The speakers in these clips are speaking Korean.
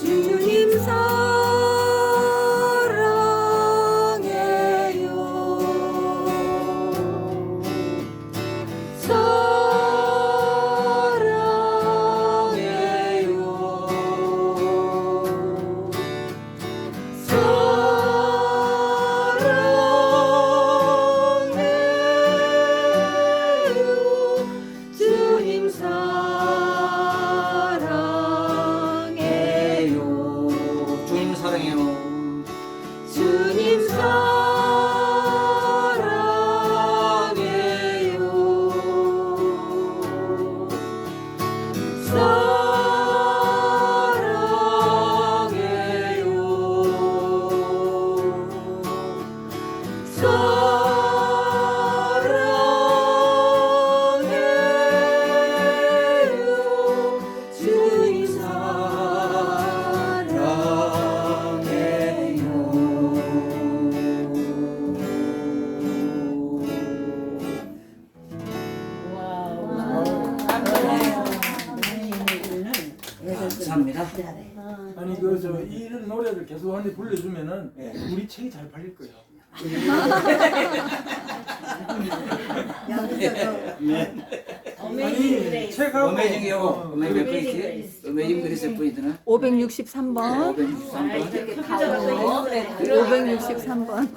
주님 사 주님. 주님 사랑해요 감사합니다. 아니 그저 이런 노래를 계속 한테 불러주면은 예. 우리 책이 잘 팔릴 거예요. 아니 책하고 어메이징이요. 어, 어메이징 그리스. 어메이징 그리스 포인트는 563번 563번. 563번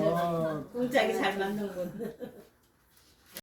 어, 공짝이 잘 맞는군.